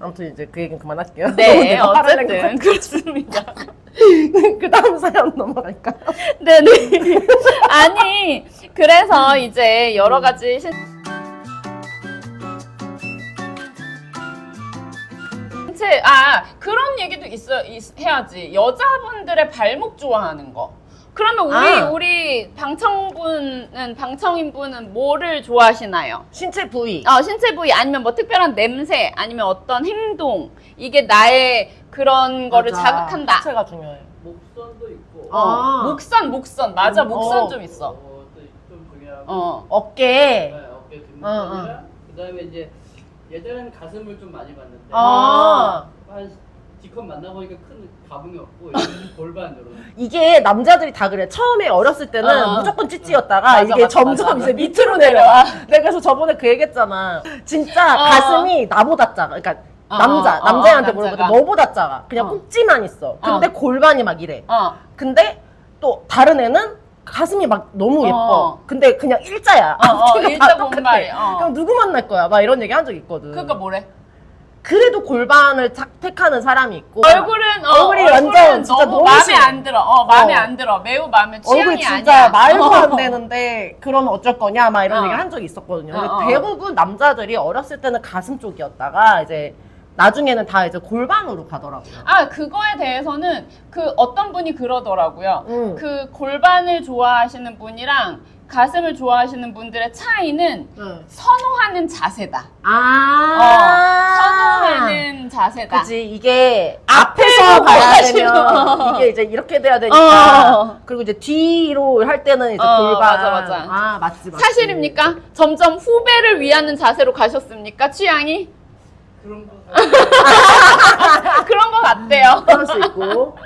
아무튼 이제 그 얘기는 그만할게요. 네, 너무 내가 화를 낸 어쨌든 그렇습니다. 것 같아. 그 다음 사연 넘어갈까요? 네네. 아니, 그래서 이제 여러 가지 신... 신체, 아, 그런 얘기도 있어, 있- 해야지. 여자분들의 발목 좋아하는 거. 그러면 우리, 아. 우리 방청분은, 방청인분은 뭐를 좋아하시나요? 신체 부위. 어, 신체 부위 아니면 뭐 특별한 냄새 아니면 어떤 행동 이게 나의 그런 거를 맞아. 자극한다. 신체가 중요해. 목선도 있고 어, 아. 목선, 목선. 맞아, 음, 목선 어. 좀 있어. 어, 또좀 중요하고 어. 어깨. 네, 어깨 어, 어. 뒷목선이랑 그다음에 이제 예전에는 가슴을 좀 많이 봤는데 아. 한 D컷 만나보니까 큰 가붕이 없고 이제 골반으로 이게 남자들이 다 그래. 처음에 어렸을 때는 어. 무조건 찌찌였다가 맞아, 이게 맞아, 점점 맞아, 이제 맞아. 밑으로 내려와. 내가 그래서 저번에 그 얘기했잖아. 진짜 어. 가슴이 나보다 작아. 그러니까 어, 남자, 어, 어, 남자애한테 어, 물어보면 남자가. 너보다 작아. 그냥 어. 꼭지만 있어. 근데 어. 골반이 막 이래. 어. 근데 또 다른 애는 가슴이 막 너무 예뻐. 어. 근데 그냥 일자야. 어, 어, 앞뒤가 일자 다 똑같아. 어. 그럼 누구 만날 거야? 막 이런 얘기 한 적 있거든. 그러니까 뭐래? 그래도 골반을 탁 택하는 사람이 있고 얼굴은 어, 얼굴이 완전 진짜 너무 너무 마음에 싫어. 안 들어. 어, 마음에 어. 안 들어. 매우 마음에 취향이 얼굴 진짜 아니야. 말도 어. 안 되는데 그러면 어쩔 거냐 막 이런 어. 얘기 한 적이 있었거든요. 근데 어, 어. 대부분 남자들이 어렸을 때는 가슴 쪽이었다가 이제 나중에는 다 이제 골반으로 가더라고요. 아, 그거에 대해서는 그 어떤 분이 그러더라고요. 음. 그 골반을 좋아하시는 분이랑 가슴을 좋아하시는 분들의 차이는 응. 선호하는 자세다. 아 선호하는 자세다. 그지 이게 앞에서 하시는 되면 이게 이제 이렇게 돼야 되니까 어. 그리고 이제 뒤로 할 때는 이제 어, 골반 맞아, 맞아. 아 맞지 맞지 사실입니까? 점점 후배를 위하는 자세로 가셨습니까? 취향이? 그런 거 그런 것 같대요. 그럴 수 있고 네.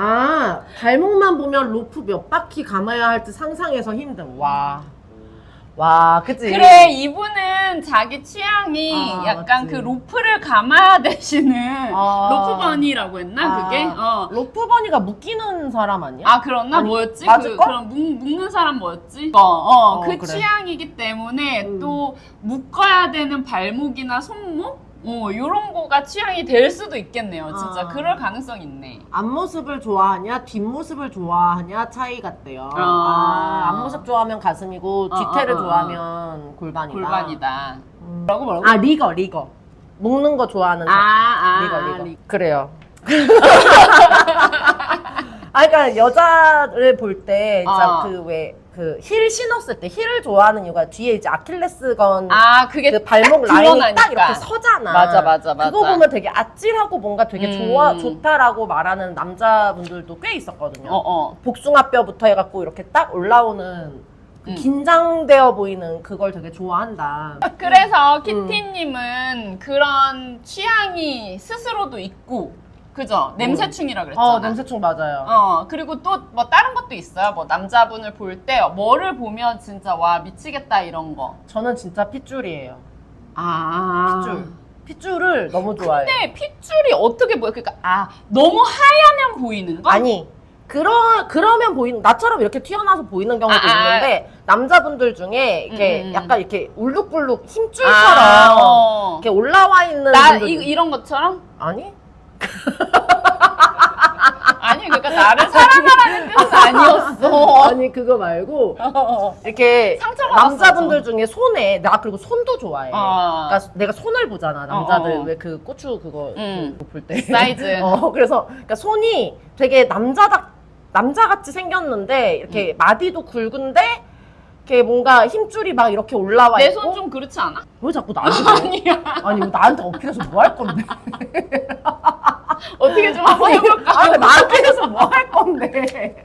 아 발목만 보면 로프 몇 바퀴 감아야 할지 상상해서 힘든 와. 와, 그치? 그래, 이분은 자기 취향이 아, 약간 맞지. 그 로프를 감아야 되시는 아. 로프버니라고 했나, 아, 그게? 어. 로프 버니가 묶이는 사람 아니야? 아, 그렇나? 아니, 뭐였지? 그, 맞을걸? 그럼 묶, 묶는 사람 뭐였지? 어, 어, 어, 그 그래. 취향이기 때문에 음. 또 묶어야 되는 발목이나 손목? 어, 요런 거가 취향이 될 수도 있겠네요. 진짜. 아. 그럴 가능성이 있네. 앞모습을 좋아하냐, 뒷모습을 좋아하냐 차이 같대요. 아. 아, 앞모습 좋아하면 가슴이고, 어, 뒤태를 어, 어, 좋아하면 골반이다. 골반이다. 음. 뭐라고 뭐라고? 아, 리거, 리거. 묶는 거 좋아하는 사람. 아, 아, 리거, 아, 리거. 그래요. 아, 그러니까 여자를 볼 때, 진짜 어. 그 왜, 그 힐 신었을 때 힐을 좋아하는 이유가 뒤에 이제 아킬레스건 아, 그게 그 발목 딱 라인이 드러나니까. 딱 이렇게 서잖아. 맞아, 맞아, 맞아. 그거 보면 되게 아찔하고 뭔가 되게 음. 좋아, 좋다라고 말하는 남자분들도 꽤 있었거든요. 어, 어. 복숭아뼈부터 해갖고 이렇게 딱 올라오는 그 음. 긴장되어 보이는 그걸 되게 좋아한다. 그래서 키티님은 그런 취향이 스스로도 있고, 그죠? 냄새충이라 그랬잖아. 어, 냄새충 맞아요. 어, 그리고 또 뭐 다른 것도 있어요. 뭐 남자분을 볼 때 뭐를 보면 진짜 와 미치겠다 이런 거. 저는 진짜 핏줄이에요. 아. 핏줄. 핏줄을 너무 좋아해요. 근데 핏줄이 어떻게 보여? 그러니까 아 너무 하얗면 보이는 거? 아니. 그러, 그러면 보이는, 나처럼 이렇게 튀어나와서 보이는 경우도 아, 아. 있는데, 남자분들 중에 이렇게 음, 음. 약간 이렇게 울룩불룩 힘줄처럼 아, 어. 이렇게 올라와 있는. 나 분들도 이, 이런 것처럼? 아니? 아니 그러니까 나를 사랑하라는 뜻은 아니었어. 아니, 그거 말고, 이렇게 상처가 남자분들 중에 손에, 나 그리고 손도 좋아해. 어. 그러니까 내가 손을 보잖아, 남자들. 어, 어. 왜 그 고추 그거 음. 그거 볼 때. 사이즈. 어, 그래서 그러니까 손이 되게 남자다, 남자같이 생겼는데, 이렇게 마디도 굵은데, 이렇게 뭔가 힘줄이 막 이렇게 올라와 내 있고. 손좀 그렇지 않아? 왜 자꾸 나한테 그래? 아니야. 아니, 이거 나한테 어필해서 뭐 할 건데? 어떻게 좀 한번 해볼까? 아, 나한테 해서 뭐 할 건데?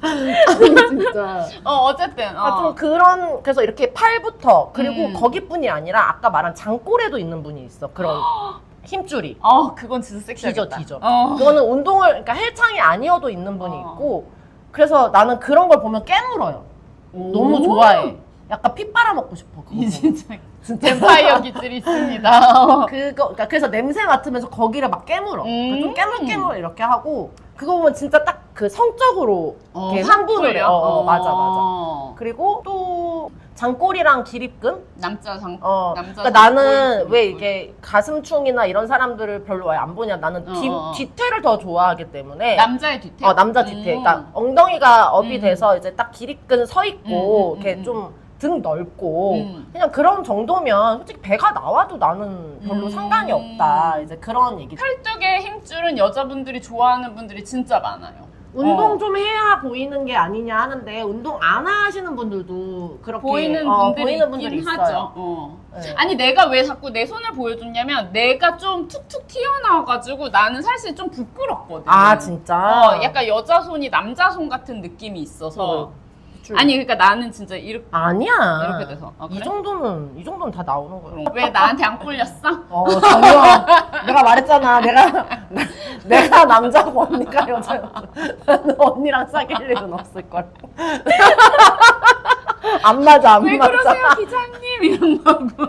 아니, 진짜. 어 어쨌든. 어. 아, 좀 그런 그래서 이렇게 팔부터 그리고 음. 거기뿐이 아니라 아까 말한 장골에도 있는 분이 있어 그런 힘줄이 어 그건 진짜 섹시하겠다. 뒤져, 뒤져. 어. 그거는 운동을 그러니까 헬창이 아니어도 있는 분이 어. 있고 그래서 나는 그런 걸 보면 깨물어요 너무 좋아해 약간 피 빨아먹고 싶어 그거 이 보면. 진짜 진짜 뱀파이어 기질이 있습니다. 그거 그러니까 그래서 냄새 맡으면서 거기를 막 깨물어 그러니까 좀 음. 깨물 깨물 이렇게 하고 그거 보면 진짜 딱 그 성적으로 어, 이렇게 확 흥분을 해 풀려? 어, 어, 맞아 맞아 어. 그리고 또 장꼬리랑 기립근? 남자 장 어. 남자 그러니까 나는 왜. 이게 가슴충이나 이런 사람들을 별로 왜안 보냐. 나는 뒤, 어, 어. 뒤태를 더 좋아하기 때문에. 남자의 뒤태 어, 남자 뒤태. 음. 그러니까 엉덩이가 업이 음. 돼서 이제 딱 기립근 서 있고, 음, 음, 이렇게 음, 좀 등 넓고, 음. 그냥 그런 정도면 솔직히 배가 나와도 나는 별로 음. 상관이 없다. 이제 그런 얘기. 팔뚝의 힘줄은 여자분들이 좋아하는 분들이 진짜 많아요. 운동 어. 좀 해야 보이는 게 아니냐 하는데, 운동 안 하시는 분들도 그렇게 보이는 어, 분들이 보이는 분들이 있긴 있어요. 하죠. 어. 네. 아니 내가 왜 자꾸 내 손을 보여줬냐면 내가 좀 툭툭 튀어나와가지고 나는 사실 좀 부끄럽거든. 아, 진짜? 어, 약간 여자 손이 남자 손 같은 느낌이 있어서. 어, 줄. 아니 그러니까 나는 진짜 이렇게 아니야. 이렇게 돼서. 아, 이 그래? 정도는 이 정도는 다 나오는 거야. 그럼 왜 나한테 안 꼴렸어? 어 전혀 내가 말했잖아. 내가 내가 남자고 언니가 여자였어. 나는 언니랑 사귈 일은 없을 걸. 안 맞아 안 왜 맞아. 그러세요 기자님 이런 거고.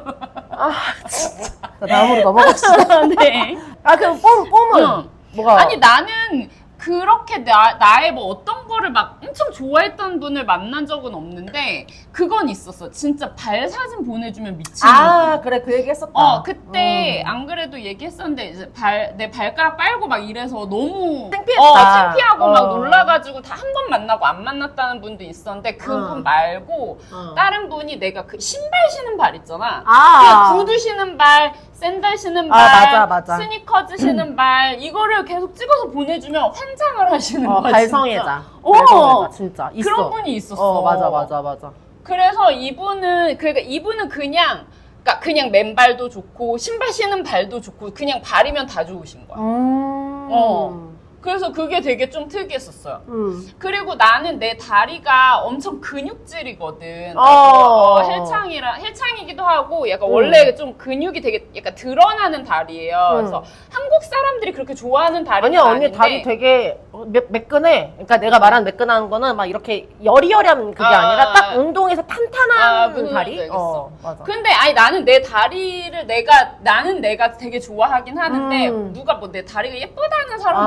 아 진짜. 자, 다음으로 넘어갑시다. 네. 아그 뽐 뽐은 응. 뭐가? 아니 나는 그렇게 나, 나의 뭐 어떤 거를 막 엄청 좋아했던 분을 만난 적은 없는데 그건 있었어. 진짜 발 사진 보내주면 미치는 아 그래 그 얘기 했었다. 어 그때 음. 안 그래도 얘기했었는데 이제 발 내 발가락 빨고 막 이래서 너무 창피했다. 어, 창피하고 막 어. 놀라가지고 다 한 번 만나고 안 만났다는 분도 있었는데 그분 음. 말고 어. 다른 분이 내가 그 신발 신은 발 있잖아. 아 그 구두 신은 발, 샌들 신은 아, 발, 맞아, 맞아. 스니커즈 신은 발 이거를 계속 찍어서 보내주면 환장을 하시는 어, 거야. 발성애자. 어. 발성애자 진짜 있어. 그런 분이 있었어. 어 맞아 맞아 맞아. 그래서 이분은 그러니까 이분은 그냥 그러니까 그냥 맨발도 좋고 신발 신은 발도 좋고 그냥 발이면 다 좋으신 거야. 음. 어. 그래서 그게 되게 좀 특이했었어요. 음. 그리고 나는 내 다리가 엄청 근육질이거든. 어. 어, 헬창이라 헬창이기도 하고 약간 음. 원래 좀 근육이 되게 약간 드러나는 다리예요. 음. 그래서 한국 사람들이 그렇게 좋아하는 다리는 아니야 언니 아닌데 다리 되게 매, 매끈해. 그러니까 내가 말한 매끈한 거는 막 이렇게 여리여리한 그게 아, 아, 니라 딱 아. 운동에서 아, 탄탄한 무슨 다리. 말인지. 어 맞아. 근데 아니 나는 내 다리를 내가 나는 내가 되게 좋아하긴 하는데 음. 누가 뭐 내 다리가 예쁘다는 사람은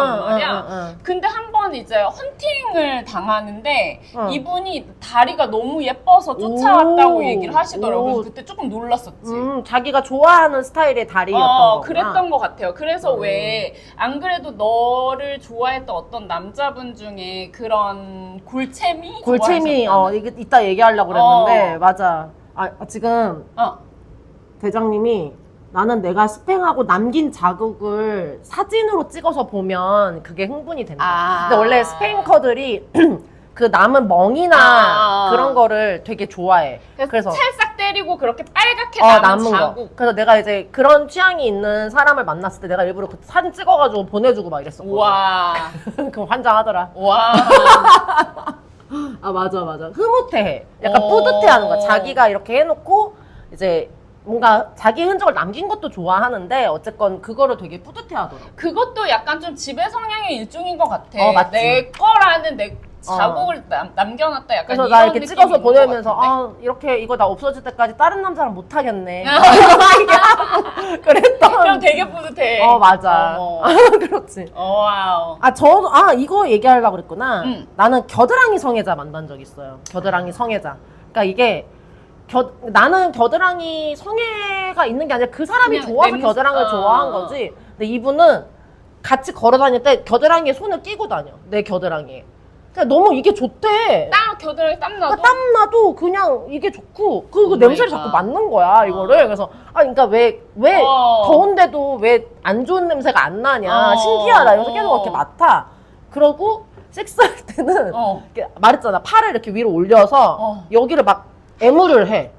아, 없었단 말이야. 응, 응, 근데 한 번 이제 헌팅을 당하는데 응. 이분이 다리가 너무 예뻐서 쫓아왔다고 오. 얘기를 하시더라고요. 오. 그래서 그때 조금 놀랐었지. 응. 음, 자기가 좋아하는 스타일의 다리였던 어, 거구나. 그랬던 것 같아요. 그래서 음. 왜 안 그래도 너를 좋아했던 어떤 남자분 중에 그런 골채미 골체미 좋아하셨다는? 어 이거 이따 얘기하려고 그랬는데 어. 맞아. 아 아, 지금 어. 대장님이 나는 내가 스팽하고 남긴 자국을 사진으로 찍어서 보면 그게 흥분이 된다. 아. 근데 원래 스페인커들이 그 남은 멍이나 아. 그런 거를 되게 좋아해. 그래서, 그래서 찰싹 때리고 그렇게 빨갛게 어, 남은, 남은 자국. 거. 그래서 내가 이제 그런 취향이 있는 사람을 만났을 때 내가 일부러 그 사진 찍어가지고 보내주고 막 이랬었거든. 와. 그럼 환장하더라. 와. 아 맞아 맞아. 흐뭇해. 약간 어. 뿌듯해하는 거야. 자기가 이렇게 해놓고 이제 뭔가 자기 흔적을 남긴 것도 좋아하는데 어쨌건 그거를 되게 뿌듯해하더라고. 그것도 약간 좀 지배 성향의 일종인 것 같아. 어, 맞지. 내 거라는 내 자국을 남, 남겨놨다 약간 그래서 이런 나 이렇게 느낌인 찍어서 것 보내면서 같은데? 아 이렇게 이거 나 없어질 때까지 다른 남자랑 못 하겠네. 그랬던. 그럼 되게 뿌듯해. 어 맞아. 어머. 그렇지. 어, 와우. 아 저도 아 이거 얘기하려고 그랬구나. 응. 나는 겨드랑이 성애자 만난 적 있어요. 겨드랑이 성애자. 그러니까 이게 겨, 나는 겨드랑이 성애가 있는 게 아니라 그 사람이 그냥 좋아서 냄새- 겨드랑이를 어. 좋아한 거지. 근데 이분은 같이 걸어 다닐 때 겨드랑이에 손을 끼고 다녀. 내 겨드랑이에. 그러니까 너무 이게 좋대. 땀 겨드랑이 땀 나도. 그러니까 땀나도 그냥 이게 좋고 그, 그오 냄새를 자꾸 갓. 맡는 거야 이거를 그래서 아 그러니까 왜 왜 어. 더운데도 왜 안 좋은 냄새가 안 나냐 어. 신기하다 이러면서 계속 어. 이렇게 맡아 그러고 섹스할 때는 어. 이렇게 말했잖아 팔을 이렇게 위로 올려서 어. 여기를 막 애무를 해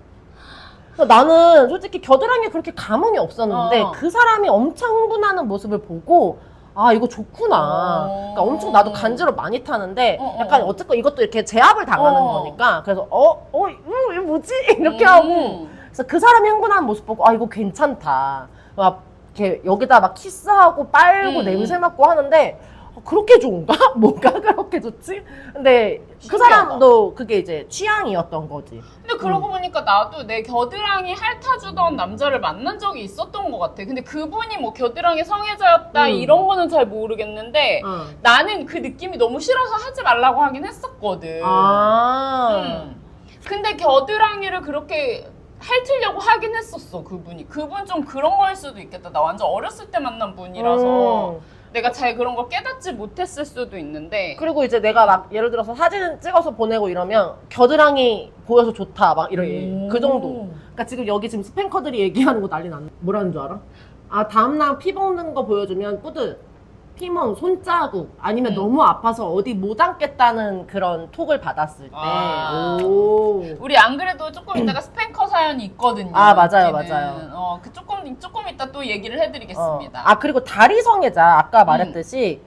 그래서 나는 솔직히 겨드랑이에 그렇게 감흥이 없었는데 어. 그 사람이 엄청 흥분하는 모습을 보고 아 이거 좋구나. 어. 그러니까 엄청 나도 간지러 많이 타는데 어, 어, 약간 어. 어쨌건 이것도 이렇게 제압을 당하는 어. 거니까 그래서 어어 이거 이거 뭐지 이렇게 음. 하고 그래서 그 사람이 흥분하는 모습 보고 아 이거 괜찮다. 막 이렇게 여기다 막 키스하고 빨고 음, 냄새 맡고 하는데 어, 그렇게 좋은가? 뭐가 그렇게 좋지? 근데 그 신기하다. 사람도 그게 이제 취향이었던 거지. 근데 그러고 음. 보니까 나도 내 겨드랑이 핥아주던 남자를 만난 적이 있었던 것 같아. 근데 그분이 뭐 겨드랑이 성애자였다 음. 이런 거는 잘 모르겠는데 응. 나는 그 느낌이 너무 싫어서 하지 말라고 하긴 했었거든. 아. 음. 근데 겨드랑이를 그렇게 핥으려고 하긴 했었어 그분이 그분 좀 그런 거일 수도 있겠다 나 완전 어렸을 때 만난 분이라서 음. 내가 잘 그런 걸 깨닫지 못했을 수도 있는데 그리고 이제 내가 막 예를 들어서 사진 찍어서 보내고 이러면 겨드랑이 보여서 좋다 막 이런 그 정도. 그러니까 지금 여기 지금 스팽커들이 얘기하는 거 난리 났네. 뭐라는 줄 알아? 아 다음날 피 먹는 거 보여주면 뿌듯. 피멍, 손자국 아니면 음. 너무 아파서 어디 못 앉겠다는 그런 톡을 받았을 때. 아. 오. 우리 안 그래도 조금 이따가 스팽커 사연이 있거든요. 아, 맞아요, 여기는. 맞아요. 어, 그 조금 조금 이따 또 얘기를 해드리겠습니다. 어. 아 그리고 다리 성애자 아까 말했듯이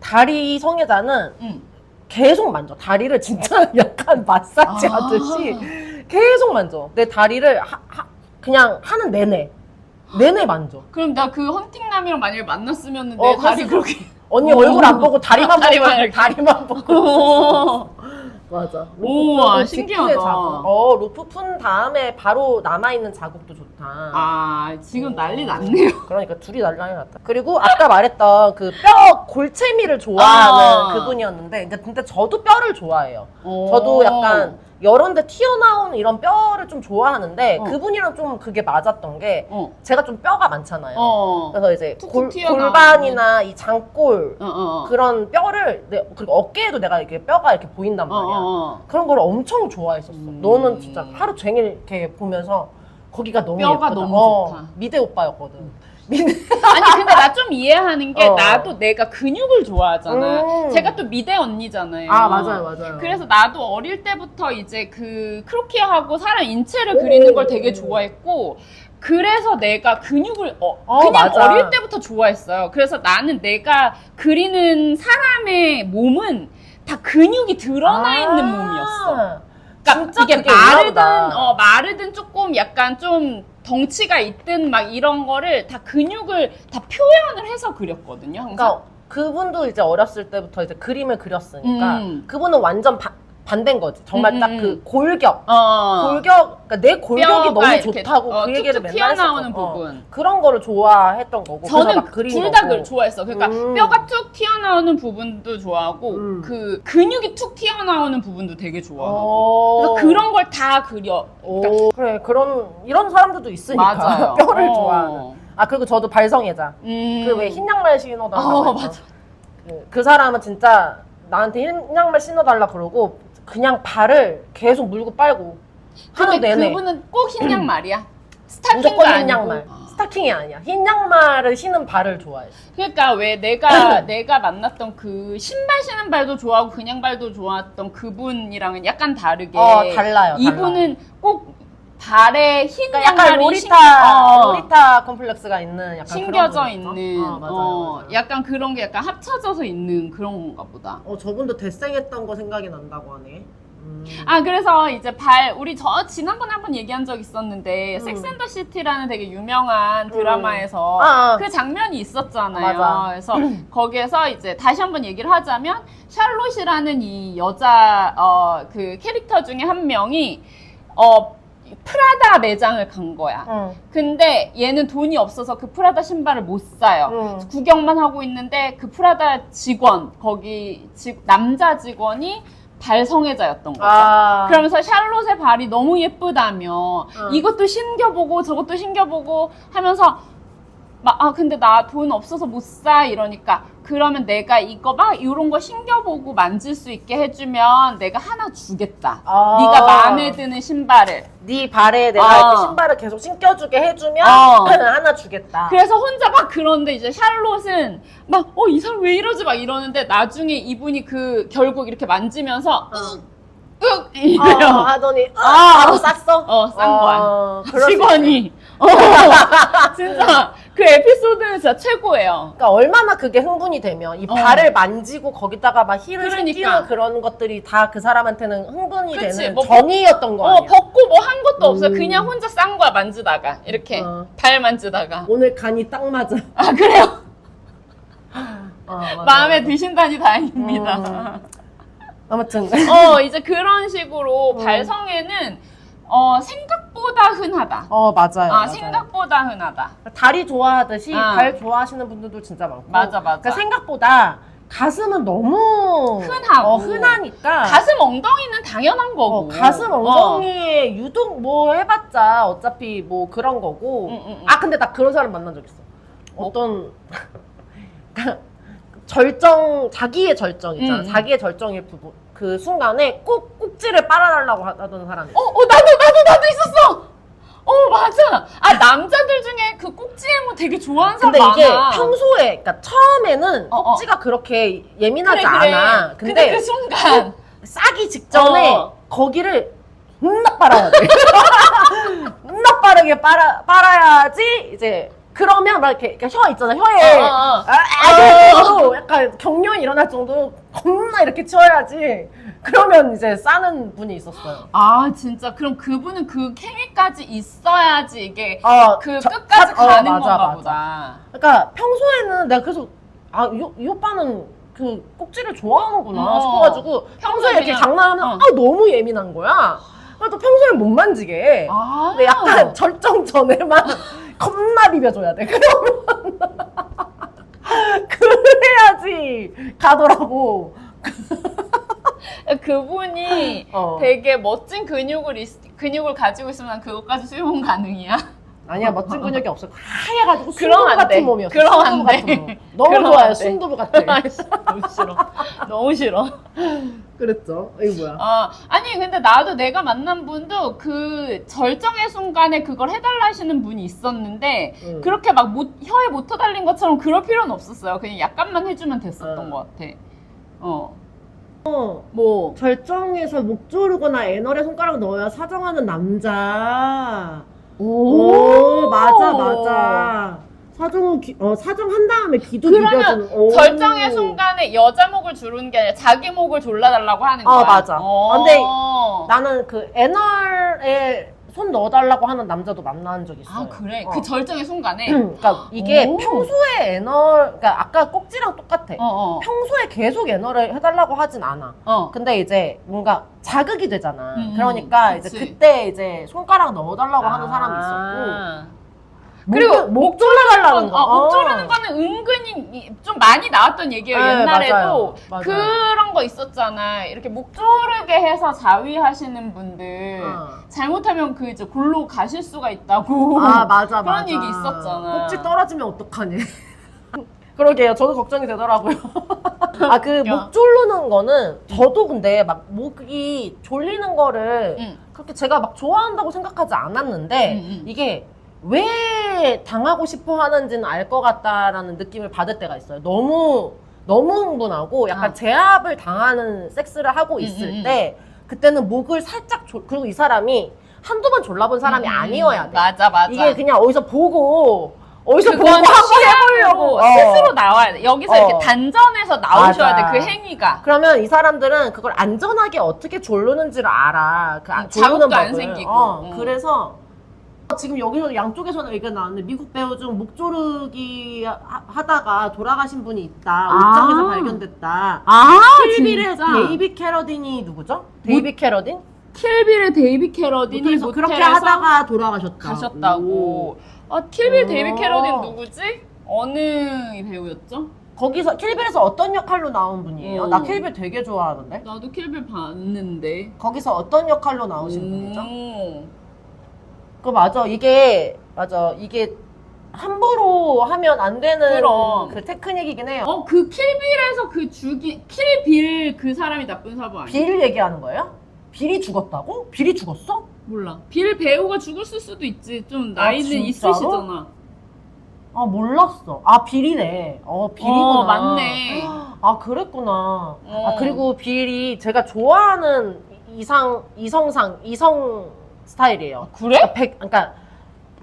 다리 성애자는 음. 계속 만져. 다리를 진짜 약간 마사지 아. 하듯이 계속 만져. 내 다리를 하, 하- 그냥 하는 내내 내내 만져. 그럼 나 그 헌팅남이랑 만약에 만났으면 내 어, 다리 그렇게. 언니 오. 얼굴 안 보고 다리만 다리만 보고 이렇게. 다리만 보고. 어. 맞아. 우와, 신기하다. 자국. 어 루프 푼 다음에 바로 남아 있는 자국도 좋다. 아 지금 난리 났네요. 그러니까 둘이 난리 났다. 그리고 아까 말했던 그 뼈 골채미를 좋아하는 아. 그분이었는데, 근데, 근데 저도 뼈를 좋아해요. 어. 저도 약간 여런데 튀어나온 이런 뼈를 좀 좋아하는데 어. 그분이랑 좀 그게 맞았던 게 어. 제가 좀 뼈가 많잖아요. 어. 그래서 이제 툭툭 골, 튀어나오는. 골반이나 이 장골 어. 어. 그런 뼈를 내, 그리고 어깨에도 내가 이렇게 뼈가 이렇게 보인단 어. 말이야. 어. 그런 걸 엄청 좋아했었어. 음. 너는 진짜 하루 종일 이렇게 보면서 거기가 너무 뼈가 예쁘다. 너무 어, 좋다. 미대 오빠였거든. 아니 근데 나 좀 이해하는 게 어. 나도 내가 근육을 좋아하잖아. 음. 제가 또 미대 언니잖아요. 아 맞아요 맞아요. 그래서 나도 어릴 때부터 이제 그 크로키하고 사람 인체를 그리는 걸 되게 좋아했고 그래서 내가 근육을 어, 어, 그냥 맞아. 어릴 때부터 좋아했어요. 그래서 나는 내가 그리는 사람의 몸은 다 근육이 드러나 아, 있는 몸이었어. 그러니까 진짜 이게 그게 마르든 보다. 어 마르든 조금 약간 좀 덩치가 있든 막 이런 거를 다 근육을 다 표현을 해서 그렸거든요. 항상. 그러니까 그분도 이제 어렸을 때부터 이제 그림을 그렸으니까 음. 그분은 완전 바- 반대인 거지. 정말 음, 딱 음. 그 골격. 어. 골격, 그러니까 내 골격이 뼈가 너무 이렇게, 좋다고 어, 그 얘기를 툭툭 맨날 튀어나오는 했었거든. 어, 부분. 그런 거를 좋아했던 거고. 저는 둘다 거고. 그 좋아했어. 그러니까 음. 뼈가 툭 튀어나오는 부분도 좋아하고 음. 그 근육이 툭 튀어나오는 부분도 되게 좋아하고. 어. 그래서 그런 걸 다 그려. 그러니까 오, 그래 그런 이런 사람들도 있으니까 맞아요. 뼈를 어. 좋아하는. 아 그리고 저도 발성애자. 음. 그 왜 흰 양말 신어달라고 어, 했죠? 맞아. 그, 그 사람은 진짜 나한테 흰 양말 신어달라 그러고 그냥 발을 계속 물고 빨고 하루 근데 내내 그분은 꼭 흰 양말이야. 스타킹도 무조건 흰 아니고. 양말. 스타킹이 아니야. 흰 양말을 신은 발을 좋아해. 그러니까 왜 내가 내가 만났던 그 신발 신은 발도 좋아하고 그냥 발도 좋아했던 그분이랑은 약간 다르게 어 달라요. 이분은 꼭 발에 흰. 그러니까 약간 양말이 로리타 신- 어, 로리타 컴플렉스가 있는 약간 신겨져 그런 분 있죠? 있는 어, 맞아요, 어, 맞아요. 약간 그런 게 약간 합쳐져서 있는 그런 건가 보다. 어 저분도 대생했던 거 생각이 난다고 하네. 음. 아 그래서 이제 발 우리 저 지난번에 한번 얘기한 적 있었는데 음. 섹스앤더 시티라는 되게 유명한 드라마에서 아, 아. 그 장면이 있었잖아요. 맞아. 그래서 거기에서 이제 다시 한번 얘기를 하자면 샬롯이라는 이 여자 어 그 캐릭터 중에 한 명이 어 프라다 매장을 간 거야. 응. 근데 얘는 돈이 없어서 그 프라다 신발을 못 사요. 응. 구경만 하고 있는데 그 프라다 직원 거기 직- 남자 직원이 발성애자였던 거죠. 아. 그러면서 샬롯의 발이 너무 예쁘다며 응. 이것도 신겨보고 저것도 신겨보고 하면서 막 아 근데 나 돈 없어서 못 사 이러니까 그러면 내가 이거 막 이런 거 신겨보고 만질 수 있게 해주면 내가 하나 주겠다. 아. 네가 마음에 드는 신발을. 네 발에 내가 어. 이렇게 신발을 계속 신겨주게 해주면 어. 하나 주겠다. 그래서 혼자 막 그런데 이제 샬롯은 막 어 이 사람 왜 이러지 막 이러는데 나중에 이분이 그 결국 이렇게 만지면서 어. 윽 어, 이래요. 하더니 아. 바로 쌌어. 어, 싼 거야. 어, 그럴 수 있어. 직원이. 어, 진짜 그 에피소드는 진짜 최고예요. 그러니까 얼마나 그게 흥분이 되면 이 어. 발을 만지고 거기다가 막 힐을 그러니까. 신기는 그런 것들이 다 그 사람한테는 흥분이 그치, 되는 뭐 정의였던 거 어, 아니야. 벗고 뭐 한 것도 없어요. 음. 그냥 혼자 싼 거야, 만지다가. 이렇게. 어. 발 만지다가. 오늘 간이 딱 맞아. 아, 그래요? 어, 맞아, 마음에. 드신다니 다행입니다. 음. 아무튼 어, 이제 그런 식으로 음. 발성에는 어, 생각보다 흔하다. 어 맞아요. 아, 맞아요. 생각보다 흔하다. 다리 좋아하듯이 아. 발 좋아하시는 분들도 진짜 많고. 맞아, 맞아. 그러니까 생각보다 가슴은 너무 흔하고. 어, 흔하니까 가슴 엉덩이는 당연한 거고. 어, 가슴 어. 엉덩이에 유독 뭐 해봤자 어차피 뭐 그런 거고. 응, 응, 응. 아 근데 나 그런 사람 만난 적 있어. 어떤 절정 자기의 절정 있잖아. 응, 응. 자기의 절정의 부분 그 순간에 꼭 꼭지를 빨아달라고 하던 사람 이. 어, 어, 나도, 나도, 나도 있었어! 어, 맞아. 아, 남자들 중에 그 꼭지 뭐 되게 좋아하는 사람 근데 이게. 평소에 그러니까 처음에는 어, 어. 꼭지가 그렇게 예민하지 그래, 그래. 않아. 근데, 근데 그 순간. 싸기 직전에 어. 거기를 겁나 빨아야 돼. 겁나 빠르게 빨아, 빨아야지 이제 그러면 막 이렇게, 이렇게 혀 있잖아 혀에 어, 어, 어. 아, 아, 정도 약간 경련이 일어날 정도 겁나 이렇게 치워야지 그러면 이제 싸는 분이 있었어요. 아, 진짜. 그럼 그분은 그 케미까지 있어야지 이게 어, 그 저- 끝까지 사- 어, 가는 맞아, 건가 맞아. 보다. 그러니까 평소에는 내가 그래서 아, 이, 이 오빠는 그 꼭지를 좋아하는구나 어. 싶어가지고 평소에 이렇게 그냥- 장난하면 어. 아 너무 예민한 거야. 그래도 평소에 못 만지게. 아. 근데 약간 절정 전에만 겁나 비벼줘야 돼. 그러면 그래야지 가더라고. 그분이 어. 되게 멋진 근육을 있- 근육을 가지고 있으면 난 그것까지 수용 가능이야. 아니야 멋진 근육이 없어. 하얘가지고 그럼 순두부 안 같은 돼. 몸이었어. 그럼 안 순두부 같은 돼. 몸. 너무 그럼 좋아요. 돼. 순두부 같아. 너무 싫어. 너무 싫어. 그랬죠. 이거 뭐야? 어, 아니 근데 나도 내가 만난 분도 그 절정의 순간에 그걸 해달라 하시는 분이 있었는데 응. 그렇게 막 못, 혀에 모터 달린 것처럼 그럴 필요는 없었어요. 그냥 약간만 해주면 됐었던 응. 것 같아. 어, 어. 뭐 절정에서 목 조르거나 애널에 손가락 넣어야 사정하는 남자. 오, 오, 맞아, 맞아. 사정은 귀, 어, 사정한 다음에 귀도 그러면 비벼주는. 오. 절정의 순간에 여자 목을 주는 게 아니라 자기 목을 졸라달라고 하는 어, 거야. 맞아. 어. 근데 나는 그 애널에 손 넣어달라고 하는 남자도 만난 적 있어요. 아 그래 어. 그 절정의 순간에. 그러니까 이게 오. 평소에 애널, 그러니까 아까 꼭지랑 똑같아. 어, 어, 평소에 계속 애널을 해달라고 하진 않아. 어. 근데 이제 뭔가 자극이 되잖아. 음, 그러니까 그치. 이제 그때 이제 손가락 넣어달라고 하는 사람이 있었고. 아. 그리고 그리고 목 졸라달라는 거. 어, 목 어. 조르는 거는 은근히 이- 좀 많이 나왔던 얘기예요. 네, 옛날에도 맞아요. 맞아요. 그런 거 있었잖아. 이렇게 목 조르게 해서 자위하시는 분들 어. 잘못하면 그 이제 골로 가실 수가 있다고. 아 맞아 그런 맞아. 얘기 있었잖아. 꼭지 떨어지면 어떡하니? 그러게요. 저도 걱정이 되더라고요. 아 그. 목 졸르는 거는 저도 근데 막 목이 졸리는 거를 응. 그렇게 제가 막 좋아한다고 생각하지 않았는데 응, 응. 이게 왜 당하고 싶어 하는지는 알 것 같다라는 느낌을 받을 때가 있어요. 너무 너무 흥분하고 약간 아. 제압을 당하는 섹스를 하고 응, 있을 응, 응. 때 그때는 목을 살짝 졸 그리고 이 사람이 한두 번 졸라본 사람이 음, 아니어야 돼. 맞아 맞아. 이게 그냥 어디서 보고 어디서 보고 한번 해보려고 어. 스스로 나와야 돼. 여기서 어. 이렇게 단전에서 나오셔야 맞아. 돼. 그 행위가. 그러면 이 사람들은 그걸 안전하게 어떻게 졸르는지를 알아. 그 아- 음, 졸르는 자국도 안 법을. 생기고. 어, 음. 그래서 지금 여기서 양쪽에서는 얘기가 나왔는데 미국 배우 중 목 조르기 하- 하다가 돌아가신 분이 있다. 아. 옷장에서 발견됐다. 아 킬빌의 데이비 캐러딘이 누구죠? 데이비 캐러딘? 킬빌의 데이비 캐러딘이 그래서 그렇게 모텔에서 하다가 돌아가셨다. 가셨다고. 아, 킬빌 오. 데이비 캐러딘 누구지? 어느 배우였죠? 거기서 킬빌에서 어떤 역할로 나온 분이에요? 어. 나 킬빌 되게 좋아하는데. 나도 킬빌 봤는데. 거기서 어떤 역할로 나오신 분이죠? 오. 그 맞아 이게 맞아 이게 함부로 하면 안 되는 그럼. 그 테크닉이긴 해요. 어, 그 킬빌에서 그 죽이 킬빌 그 사람이 나쁜 사부 아니야? 빌 얘기하는 거예요? 빌이 죽었다고? 빌이 죽었어? 몰라. 빌 배우가 죽었을 수도 있지. 좀 아, 나이는 진짜로? 있으시잖아. 아 몰랐어. 아 빌이네. 어 빌이구나. 어, 맞네. 아 그랬구나. 어. 아 그리고 빌이 제가 좋아하는 이상 이성상 이성 스타일이에요. 그래? 그러니까 백 그러니까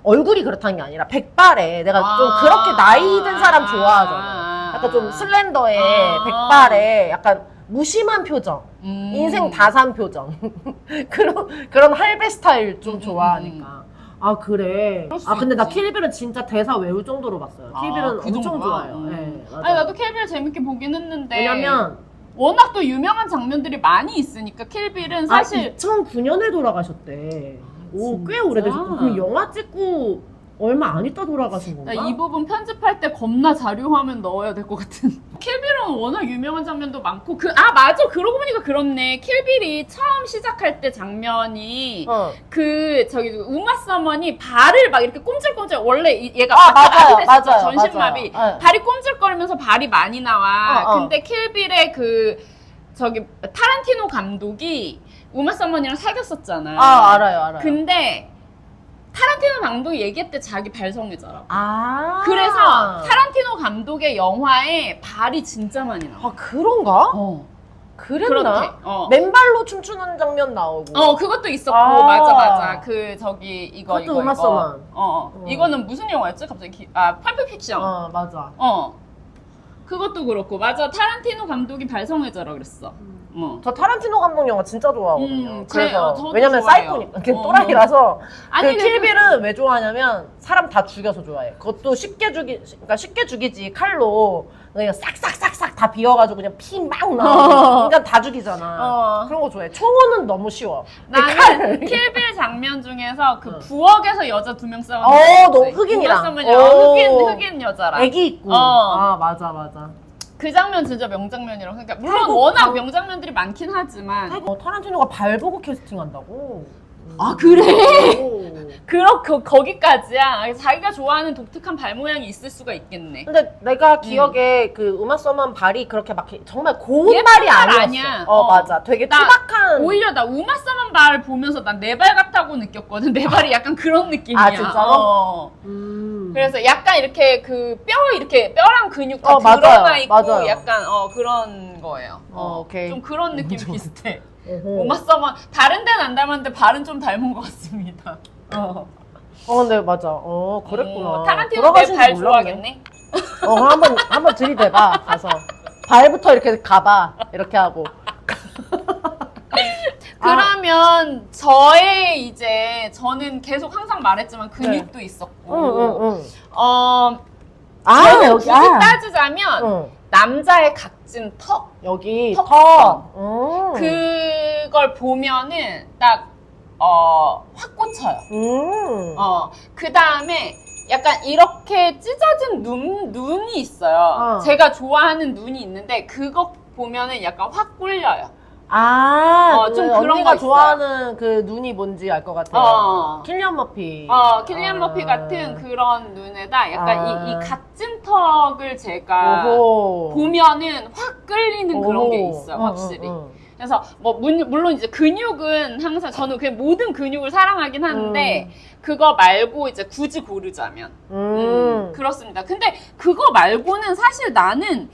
얼굴이 그렇다는 게 아니라 백발에 내가 좀 아. 그렇게 나이 든 사람 좋아하잖아. 약간 좀 슬렌더에 아. 백발에 약간 무심한 표정, 음. 인생 다산 표정 그런 그런 할배 스타일 좀 음, 좋아하니까. 아 그래. 아 근데 나. 킬빌은 진짜 대사 외울 정도로 봤어요. 아, 킬빌은 그 엄청 정도야? 좋아해요. 음. 네. 아니 나도 킬빌 재밌게 보긴 했는데 왜냐면 워낙 또 유명한 장면들이 많이 있으니까 킬빌은 사실 아, 2009년에 돌아가셨대. 오, 진짜? 꽤 오래되셨고 그 영화 찍고 얼마 안 있다 돌아가신 건가? 나 이 부분 편집할 때 겁나 자료 화면 넣어야 될 것 같은. 킬빌은 워낙 유명한 장면도 많고 그 아 맞아 그러고 보니까 그렇네 킬빌이 처음 시작할 때 장면이 어. 그 저기 우마 서먼이 발을 막 이렇게 꼼질꼼질 원래 이- 얘가 아, 바- 맞아요, 맞아요, 전신마비 맞아요. 네. 발이 꼼질거리면서 발이 많이 나와 어, 어. 근데 킬빌의 그 저기 타란티노 감독이 우마 서먼이랑 사귀었었잖아 아 알아요 알아요. 근데 타란티노 감독이 얘기했대 자기 발성애자라고 아 그래서 타란티노 감독의 영화에 발이 진짜 많이 나와 아 그런가? 어 그랬나? 그렇대 어. 맨발로 춤추는 장면 나오고. 어 그것도 있었고 아. 맞아 맞아 그 저기 이거 그것도 이거 음악 이거 서만. 어, 어. 어. 이거는 무슨 영화였지 갑자기 기... 아 펄프 픽션 어. 어 맞아. 그것도 그렇고 맞아 타란티노 감독이 발성애자라 그랬어 어. 저 타란티노 감독 영화 진짜 좋아하거든요. 음, 제- 그래서 어, 저도 왜냐면 좋아해요. 사이코니까 그 어, 또라이라서 아니, 그 근데 킬빌은 왜 좋아하냐면 사람 다 죽여서 좋아해. 그것도 쉽게 죽이 그러니까 쉽게 죽이지 칼로 그냥 싹싹싹싹 다 비워가지고 그냥 피 막. 어. 그러니까 다 죽이잖아. 어. 그런 거 좋아해. 총은 너무 쉬워. 나는 킬빌 장면 중에서 그 응. 부엌에서 여자 두 명 싸우는 어, 거너 있지? 흑인이랑. 흑인 어. 흑인 흑인 여자랑 애기 있고. 어. 아 맞아 맞아. 그 장면 진짜 명장면이라고 생각. 물론 워낙 방- 명장면들이 많긴 하지만. 어, 타란티노가 발 보고 캐스팅한다고. 아 그래? 오. 그렇 그 거기까지야. 그래서 자기가 좋아하는 독특한 발 모양이 있을 수가 있겠네. 근데 내가 기억에 그 음악 써만 발이 그렇게 막 정말 고운 예쁜 발이 발 아니었어. 아니야. 어, 어. 맞아. 되게 나 투박한. 오히려 나 우마 써만 발 보면서 난 내 발 같다고 느꼈거든. 내 발이 약간 그런 느낌이야. 아, 진짜로? 어. 음. 그래서 약간 이렇게 그 뼈 이렇게 뼈랑 근육 다 어, 맞아요. 드러나 있고 맞아요. 약간 어 그런 거예요. 어, 오케이. 좀 그런 느낌. 비슷해. 우마 써만 다른 데는 안 닮았는데 발은 좀 닮은 것 같습니다. 어. 어, 근데 맞아. 어, 그랬구나. 어, 타란티노 돌아가신 내발 몰랐네. 좋아하겠네. 어, 한번 한번 들이대봐. 가서 발부터 이렇게 가봐. 이렇게 하고. 그러면 저의 이제 저는 계속 항상 말했지만 근육도 있었고 응, 응, 응. 어 아, 저는 여기 굳이 아. 따지자면 응. 남자의 각진 턱 여기 턱 턱. 음. 그걸 보면은 딱 어, 확 꽂혀요. 음. 어, 그 다음에 약간 이렇게 찢어진 눈, 눈이 있어요. 어. 제가 좋아하는 눈이 있는데 그거 보면은 약간 확 꿀려요. 아, 어, 그좀 그런 언니가 거 있어요. 좋아하는 그 눈이 뭔지 알 것 같아요. 어. 킬리안 머피. 어, 킬리안 아. 머피 같은 그런 눈에다 약간 아. 이, 이 각진 턱을 제가 오호. 보면은 확 끌리는 그런 게. 있어요, 응, 확실히. 응, 응. 그래서 뭐 문- 물론 이제 근육은 항상 저는 그냥 모든 근육을 사랑하긴 하는데 그거 말고 이제 굳이 고르자면 음. 음, 그렇습니다. 근데 그거 말고는 사실 나는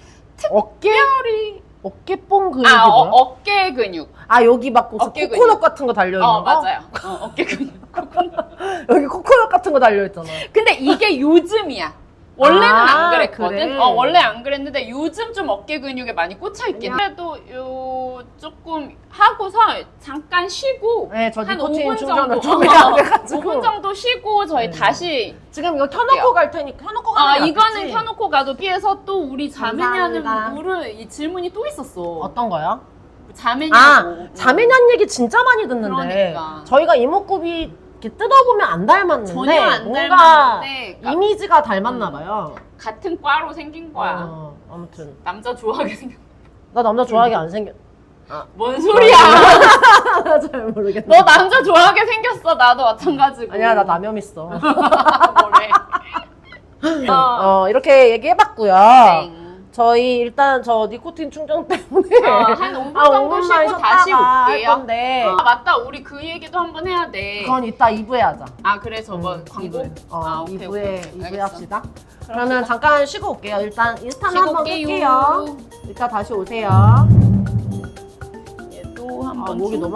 어깨? 특별히 어깨뽕 근육이 아 뭐야? 어, 어깨 근육. 아 여기 막 무슨 어깨 코코넛 같은 거 달려 있는 어 거? 맞아요. 어, 어깨 근육. 여기 코코넛 같은 거 달려 있잖아. 근데 이게 요즘이야. 원래는 아, 안 그랬거든. 그래? 어, 원래 안 그랬는데 요즘 좀 어깨 근육에 많이 꽂혀 있긴 해. 그래도 요 조금 하고서 잠깐 쉬고 네, 저한 니코틴 5분 충전을 정도 좀 해야 돼가지고. 5분 정도 쉬고 저희 네. 다시 지금 이거 켜놓고 갈 테니까 켜놓고 아 가는 게 이거는 낫겠지? 켜놓고 가도 뒤에서 또 우리 자매냐는 감사합니다. 물을 이 질문이 또 있었어. 어떤 거요? 자매냐고. 아, 자매냐는 얘기 진짜 많이 듣는데 그러니까. 저희가 이목구비 이렇게 뜯어보면 안 닮았는데 전혀 안 뭔가 닮았는데 그러니까 이미지가 닮았나 봐요. 같은 과로 생긴 거야. 어, 아무튼 남자 좋아하게 생겼. 나 남자 좋아하게 안 생겼. 뭔 소리야? 잘 모르겠네. 너 남자 좋아하게 생겼어. 나도 마찬가지고. 아니야 나 남염 있어. 뭐래? 어. 어 이렇게 얘기해봤고요. 땡. 저희 일단 저 니코틴 충전 때문에 어, 한 5분 아, 정도 5분만 쉬고 다시 쉬었다가 할 올게요. 건데 아 맞다. 우리 그 얘기도 한번 해야 돼. 그건 이따 2부에 하자. 아 그래 저거 음, 광고? 2부에. 어, 아 오케이 2부에 오케이. 2부에 알겠어. 합시다. 그러면 잠깐 쉬고 올게요. 일단 인스타는 쉬고 한번 올게요. 끌게요. 이따 다시 오세요. 얘도 아 한번 목이 좀- 너무